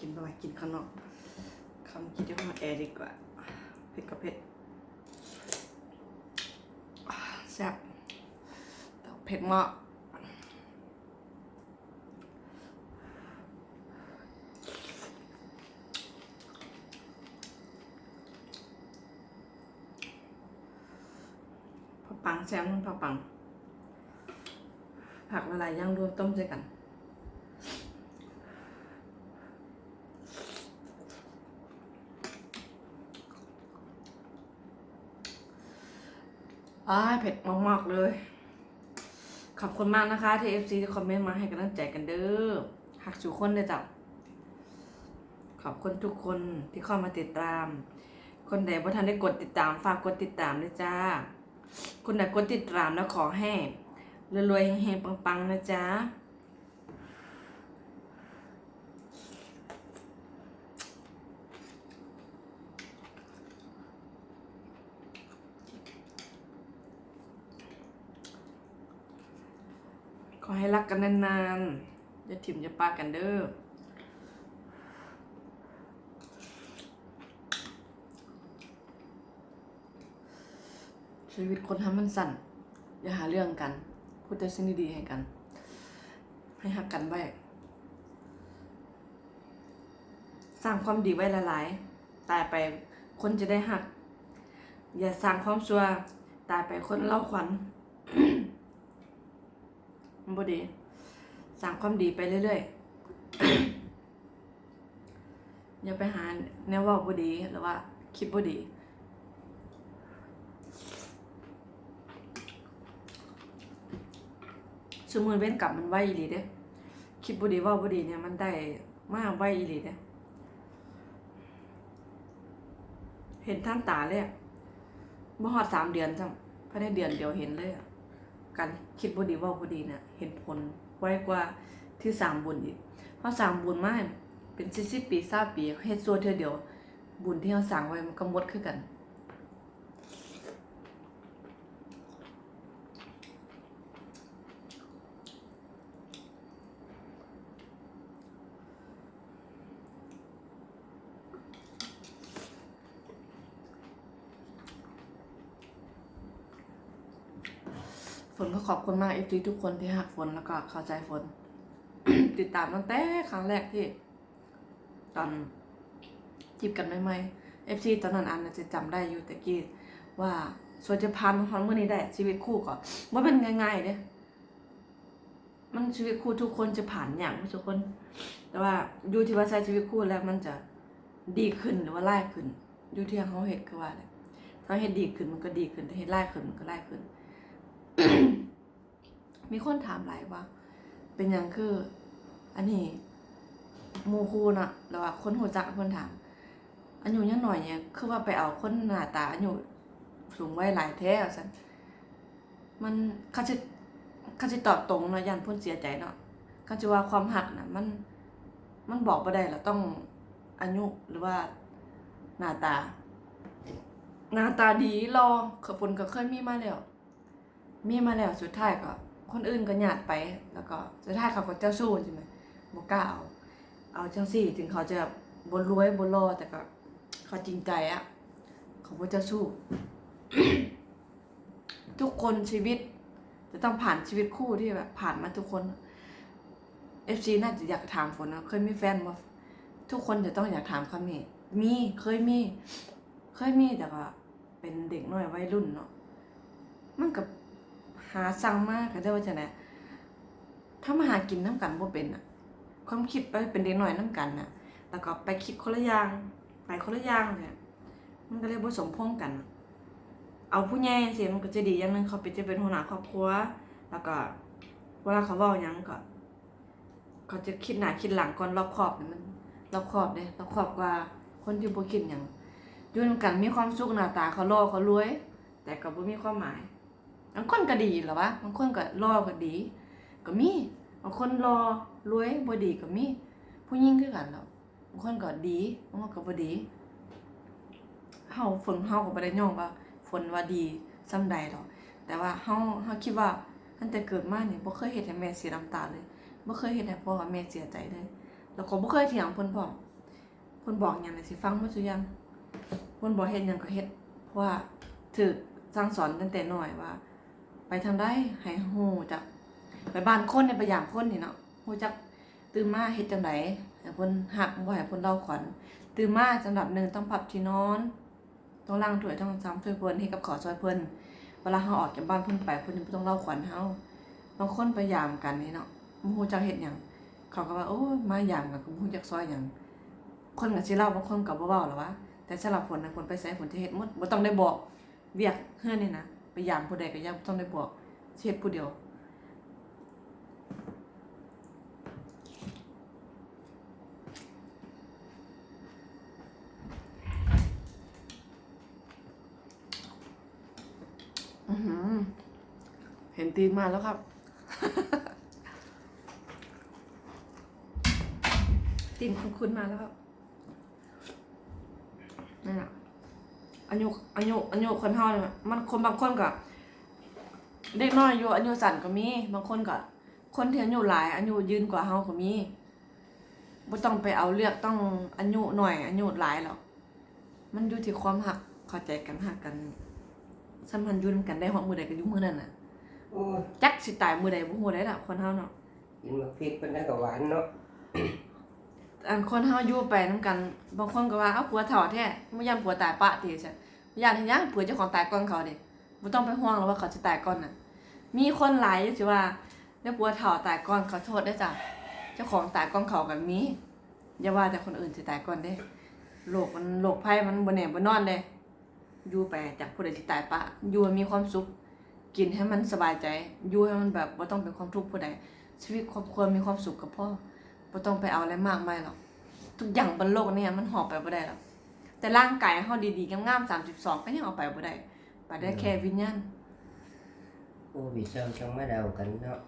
กินไปไว้กินข้างนอกคำกินที่ห้องแอร์ดีกว่าเผ็ดกับเผ็ดแซ่บแต่เผ็ดมากพอปังแซมพอปังผักละลายย่างรวมต้มด้วยกัน อ้ายเผ็ดมากๆเลย ขอบคุณมากนะคะที่ FC ที่คอมเมนต์มาให้กำลังใจกันเด้อหักสู่คนเลยจ้ะขอบคุณทุกคนที่เข้ามาติดตาม คนใดบ่ทันได้กดติดตามฝากกดติดตามด้วยจ้าคุณใดกดติดตามแล้วขอให้รวยๆเฮงๆปังๆนะจ๊ะ ให้รักกันนานๆอย่าถิ่มอย่าปากันเด้อชีวิตคนทำมันสั่น อย่าหาเรื่องกัน พูดแต่สิ่งดีๆให้กัน ให้หักกันไว้ สร้างความดีไว้ละลายๆ ตายไปคนจะได้หัก อย่าสร้างความชั่ว ตายไปคนเล่าขวัญ มันบ่ดี สร้างความดีไปเรื่อยๆ อย่าไปหาแนวว่าบ่ดีหรือว่าคิดบ่ดีสมมือเว้นกลับมันไวอีหลีเด้คิดบ่ดีว่าบ่ดีเนี่ยมันได้มากไวอีหลีเด้เห็นท่านตาเลยอะบ่ฮอดสามเดือนจังภายในเดือนเดียวเห็นเลยอะ การคิดบ่ดีว่าบ่ดีเนี่ยเห็นผลไวกว่าที่สามบุญอีก เพราะสามบุญมาเป็น10ปีทราบปีเฮ็ดซัวเทื่อเดียว บุญที่เราสั่งไว้มันก็หมดคือกัน ฝ นก็ขอบคุณมากเอฟซีทุกคนที่หักฝนแล้วก็เข้าใจฝน ติดตามตั้งแต่ครั้งแรกที่ ตอนจีบกันใหม่ๆเอฟซีตอนนั้นอันน่ะจะจำได้อยู่แต่กี้ว่าส่วนจะพันฮอนเมื่อนี้ได้ชีวิตคู่ก็ว่าเป็นง่ายๆเด้มันชีวิตคู่ทุกคนจะผ่านอย่างทุกคน แต่ว่าอยู่ที่ว่าใช้ชีวิตคู่แล้วมันจะดีขึ้นหรือว่าไล่ขึ้นอยู่ที่เขาเห็ดคือว่าเลยถ้าเห็ดดีขึ้นมันก็ดีขึ้นถ้าเห็ดไล่ขึ้นมันก็ไล่ขึ้น มีคนถามหลายว่า เป็นอย่างคือ อันนี้มูคูน่ะแล้วว่าคนหูจักคนถามอันอยู่ยังหน่อยเนี่ยคือว่าไปเอาคนหน้าตาอันอยู่สูงไว้หลายแท้สันมันเขาจะเขาจะตอบตรงเนาะยันพ่นเสียใจเนาะเขาจะว่าความหักน่ะมันมันบอกบ่ได้เราต้องอายุหรือว่าหน้าตา หน้าตาดีรอขบวนก็เคยมีมาแล้ว มีมาแล้วสุดท้ายก็ คนอื่นก็หยาดไป แล้วก็สุดท้ายเขาก็เจ้าสู้ใช่ไหมบ่กล้าเอาเอาจังสี่ถึงเขาจะบนรวยบนรอแต่ก็เขาจริงใจอะเขาบ่เจ้าสู้ ทุกคนชีวิต จะต้องผ่านชีวิตคู่ที่แบบผ่านมาทุกคน FC น่าจะอยากถามฝนนะเคยมีแฟนบ่ทุกคนจะต้องอยากถามคำนี้มีเคยมี เคยมีแต่ว่าเป็นเด็กน้อยวัยรุ่นเนาะมันกับ หาสั่งมากก็ได้ว่าจะไหนถ้ามาหากินน้ำกันบ่เป็นอะ ความคิดไปเป็นเด็กหน่อยน้ำกันน่ะแล้วก็ไปคิดคนละอย่างไปคนละอย่างเนี่ยมันก็เลยบ่สมพงษ์กัน เอาผู้ใหญ่สิมันก็จะดีอย่างหนึงเขาเป็นจะเป็นหัวหน้าครอบครัว แล้วก็เวลาเขาเว้ายังก็เขาจะคิดหน้าคิดหลังก่อนรอบคอบเนี่ยมันรอบคอบเด้รอบคอบกว่าคนที่บ่คิดหยังยู่นกันมีความสุขหน้าตาเขารอเขารวย แต่ก็บ่มีความหมาย บางคนก็ดีหรอวะบางคนก็รอก็ดี ก็มีบางคนรอรวยบ่ดีก็มีผู้หญิงคือกันแล้วบางคนก็ดีบางคนก็บ่ดีเฮาฝนเฮาก็บ่ได้ย่องว่าฝนว่าดีซำใดดอก แต่ว่าเฮาเฮาคิดว่าตั้งแต่เกิดมาเนี่ยบ่เคยเฮ็ดให้แม่เสียน้ำตาเลยบ่เคยเฮ็ดให้พ่อกับแม่เสียใจเลย แล้วก็บ่เคยเถียงเพิ่นพ้อมเพิ่นบอกหยังน่ะสิฟังหมดซุอย่างเพิ่นบอกเฮ็ดหยังก็เฮ็ดเพราะว่าถูกสั่งสอนตั้งแต่น้อยว่า ไปทางใดให้ฮู้จักไปบ้านคนเนี่ยไปยามคนนี่เนาะฮู้จักตื่นมาเฮ็ดจังไดให้เพิ่นฮักบ่ให้เพิ่นเล่าขวัญตื่นมาสำหรับหนึ่งต้องปรับที่นอนต้องล้างถ้วยต้องซ้ำถ้วยเพิ่นเฮ็ดกับข้าวซอยเพิ่นเวลาเฮาออกจากบ้านเพิ่นไปเพิ่นบ่ต้องเล่าขวัญเฮาบางคนไปยามกันนี่เนาะบ่ฮู้จักเฮ็ดหยังเขาก็ว่าโอ้ยมายามกันก็บ่ฮู้จักซอยหยังคนก็สิเล่าบางคนก็บ่เว้าหรอวะแต่สำหรับผลนะผลไปไสผลจะเฮ็ดหมดบ่ต้องได้บอกเวียกเฮือนนี่นะ ไปยามผู้ใดก็อย่าบ่ต้องได้บอกสิเฮ็ดผู้เดียวอือหือเห็นตีนมาแล้วครับ ตีนคุ้นๆมาแล้วครับนั่นแหละ อายุอายุอายุคนเท่าเนี่ยมันคนบางคนก็เด็กน้อยอายุอายุสั้นก็มี บางคนก็คนที่อายุหลายอายุยืนกว่าเฮาก็มีบ่ต้องไปเอาเลือกต้องอายุหน่อยอายุหลายหรอกมันอยู่ที่ความหักเข้าใจกันหักกันสัมพันธ์อยุ่นำกันได้ฮอดมือใดก็อยู่มือนั้นน่ะโอ้ยจักสิตายมือใดบ่ฮู้ได้ล่ะคนเฮาเนาะกินมะพริกเป็นได้กับหวานเนาะ อันคนเฮาอยู่ไปนํกัน บางคนก็ว่าเอ้าผัวเฒ่าแท้บ่ยามผัวตายปะติใช่บ่ยามเฮ็ดหยังผัวเจ้าของตายก่อนเขาเด้บ่ต้องไปห่วงหรอกว่าเขาจะตายก่อนน่ะ มีคนหลายอยู่สิว่าแล้วผัวเฒ่าตายก่อนขอโทษเด้อจ้ะเจ้าของตายก่อนเขาก็มีอย่าว่าแต่คนอื่นสิตายก่อนเด้โลกมันโลกภัยมันบ่แน่บ่นอนเด้อยู่ไปจากผู้ใดสิตายปะอยู่ให้มีความสุขกินให้มันสบายใจอยู่ให้มันแบบบ่ต้องเป็นความทุกข์ผู้ใดชีวิตครอบครัวมีความสุขกับพ่อ บ่ต้องไปเอาอะไรมากมายหรอกทุกอย่างบนโลกเนี่ยมันหอบไปบ่ได้หรอกแต่ร่างกายเฮาดีๆงามๆ32ก็ยังเอาไปบ่ได้ไปได้แค่วิญญาณโอ้วิเศร้าจังมาเดากันเนาะ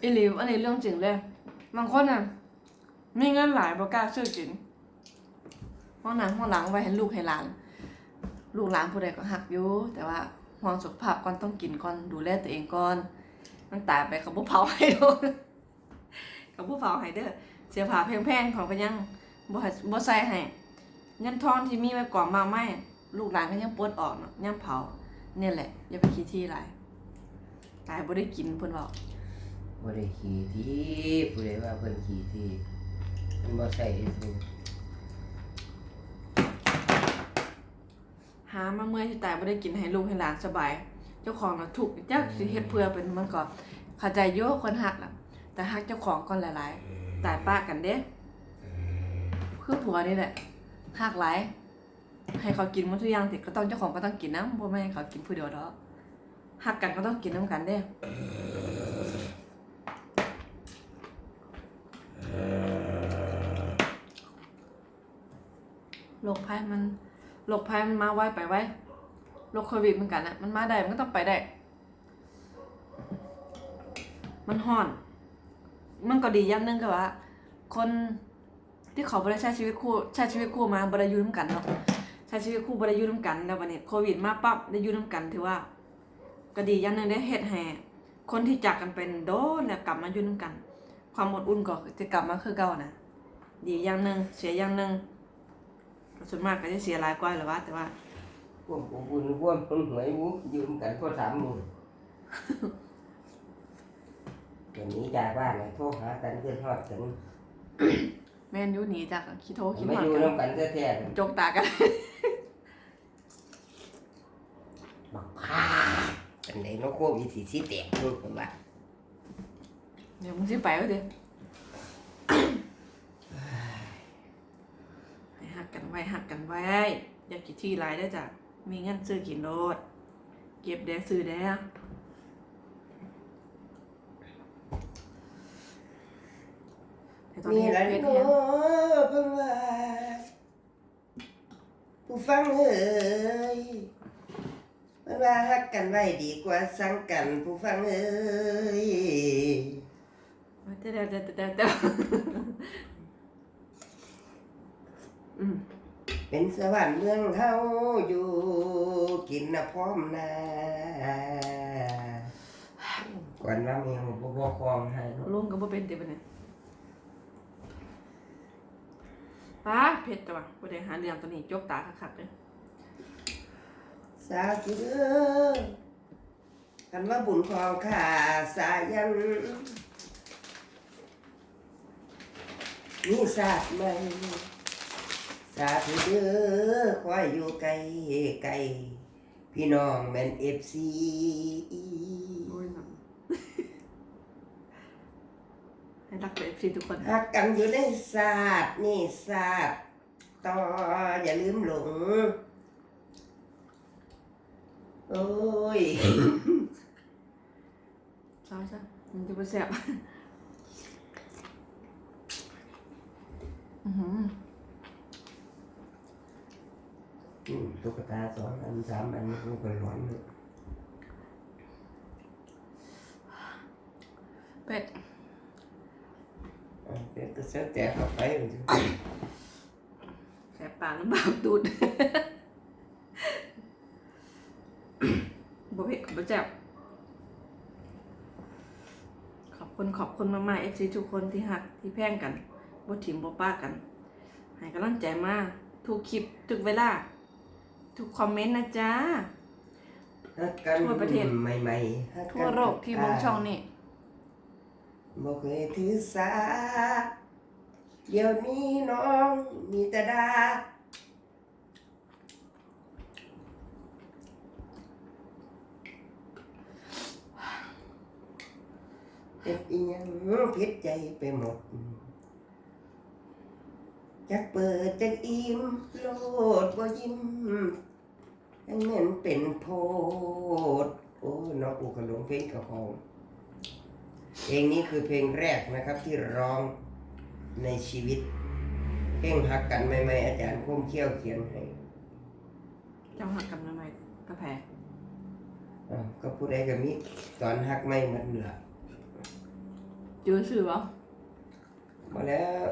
อีหลีอันนี้เรื่องจริงเลยบางคนน่ะมีเงินหลายบ่กล้าซื้อกินห้องหนังห้องหลังไว้ให้ลูกให้หลาน ลูกหลานผู้ใดก็หักอยู่แต่ว่าห่วงสุขภาพก่อนต้องกินก่อนดูแลตัวเองก่อน มันตายไปเขาบ่เผาให้ดอกเขาบ่เผาให้เด้อเสียผ้าแพงๆของก็ยังบ่ให้บ่ใส่ให้เงินทองที่มีไว้ก่อนมากมายลูกหลานก็ยังปลดออกเนาะยังเผาเนี่ยแหละ อย่าไปคิดที่หลายตายบ่ได้กินเพิ่นเว้าบ่ได้ขี่ที่ผู้ใดว่าเพิ่นขี่ที่มันบ่ใส่ให้ซื้อหามาเมื่อยที่ตายบ่ได้กินให้ลูกให้หลานสบาย เจ้าของน่ะทุกข์จักสิเฮ็ดเพื่อเป็นมันก็เข้าใจอยู่คนฮักน่ะ แต่ฮักเจ้าของก่อนหลายๆตายป้ากันเด้คือผัวนี่แหละฮักหลายให้เขากินหมดทุกอย่างติก็ต้องเจ้าของก็ต้องกินนะบ่แม่นให้เขากินผู้เดียวดอกฮักกันก็ต้องกินนํกันเด้โรคภัยมันโรคภัยมันมาไวไปไว โรคโควิดเหมือนกันนะมันมาได้มันก็ต้องไปได้ มันฮ้อน มันก็ดีอย่างหนึงก็ว่า คนที่เขาบ่ได้ใช้ชีวิตคู่ใช้ชีวิตคู่มาบ่ได้อยู่นกันเนาะใช้ชีวิตคู่บ่ได้อยู่นกันแล้ววันนี้โควิดมาปั๊บได้ยู่นกันถือว่า ก็ดีอย่างหนึงได้เฮ็ดให้คนที่จากกันเป็นโดนแล้วกลับมายู่นกัน ความอบอุ่นก็จะกลับมาคือเก่านะดีอย่างหนึ่งเสียอย่างหนึ่งส่วนมากก็จะเสียหลายกว่าแหละว่า แต่ว่า วกอบอุ่นพวกคนหวยหมูยืมกันโทรสามหมู่วันนี้จากบ้านน่ะโทรหากันเพื่อนฮอดกันแม่นอยู่หนีจากขี้โทขี้มาหอดอยู่กันนำกันแท้ๆกันจกตากัน บักพาอันใดเนาะโควิดสิสิแตกเพิ่นเพิ่นว่าเดี๋ยวมึงสิไปเอาดิให้หักกันไว้หักกันไว้ อย่าคิดที่ไรได้อจ้ะ มีเงินซื้อกินโลดเก็บแดงซื้อแดงแต่ตอนมีนี้อะไรเพชรเนาเนี่ยะเพิ่นว่าผู้ฟังเอ้ยเพิ่นว่าฮักกันไว้ดีกว่าสังกันผู้ฟังเอ้ยเดี๋ยวเดี๋ยวเดี๋ยวเดี๋ยวเดี๋ยวอืม เป็นสวรรค์เมืองเฮาอยู่กินน่ะพร้อมหนาก่อนว่าแมวบ่บ่คลองให้เนาะลุงก็บ่เป็นติบัดเนี่ยป้าเผ็ดจังวะบ่ได้หาเรื่องตัวนี้จกตาคักๆเลยสาธุเด้อคันว่าบุญของข้าสายันนี่ศาสตร์ใหม่ สาธุเด้อคอยอยู่ไกลไกลพี่น้องแม่นเอฟซีโอ้ยหนังให้รักเลยพี่ทุกคนหักกันอยู่ในศาสตร์นี่ศาสตร์ต่ออย่าลืมหลง โอ้ยใช่ใช่มันจะไปแซ่บอือหือ อืม ตุ๊กตาสองอันสามอันมันก็ร้อนเลยเป็ดอะเดี๋ยวก็เสียแต่เข้าไปมันจะแสบปากหรือเปล่าดูดบ่เผ็ดกับบ่แจ่บขอบคุณขอบคุณมากๆเอฟซีทุกคนที่หักที่แพงกันบ่ถิ่มบ่ป้ากันให้กำลังใจมาทุกคลิปทุกเวลา ทุกคอมเมนต์นะจ๊ะหักกันทั่วประเทศ ใหม่ๆหักกันทั่วโลกที่เมองช่องนี่บ่เคยถือสา เดี๋ยวนี้น้องมีแต่ดาเจ็บอีหยังพิษใจไปหมด จักเปิดจักอิ่มโลดบ่ยิ้มยังเหมือนเป็นโพดโอ้น้องอูกระหลงเพลงกับของเพลงนี้คือเพลงแรกนะครับที่ร้องในชีวิต เพลงหักกันใหม่ๆอาจารย์คมเขี้ยวเขียนให้เจ้าหักกันทำไมกาแฟอะก็ผู้ใดก็มีตอนหักไม่เหมือนเหลือเจอชื่อบ่มาแล้ว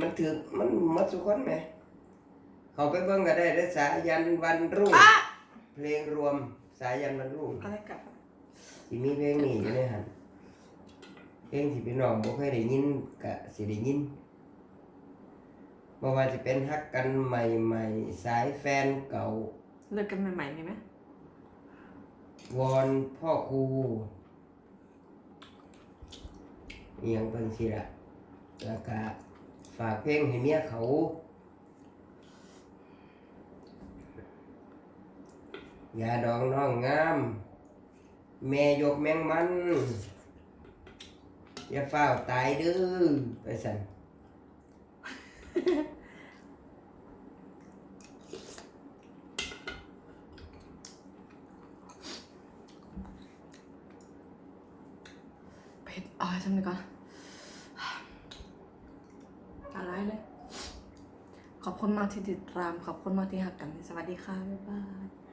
มันถือมันหมัดสุกคนไหม เขาไปเบิ่งก็ได้ได้อสายันวันรุ่งเพลงรวมสายันวันรุ่งอะไรกับที่มีเพลงนี้อยู่ในหันเพลงที่พี่น้องบ่เคยได้ยินก็สิได้ยินบ่ว่าจะเป็นฮักกันใหม่ๆ สายแฟนเก่า เลิกกันใหม่ๆนี่ไหมวอนพ่อครูเอียงเพิ่นสิละแล้วก็ ฝากเพลงให้เมียเขา ยาดองน้องงาม แม่ยกแมงมัน อย่าเฝ้าตายดื้อไปสั่น เผ็ดอ่อยทำดีก่อนอะไรเลย ขอบคุณมาก ที่ติดตามขอบคุณมากที่หักกัน สวัสดีค่ะ บ๊ายบาย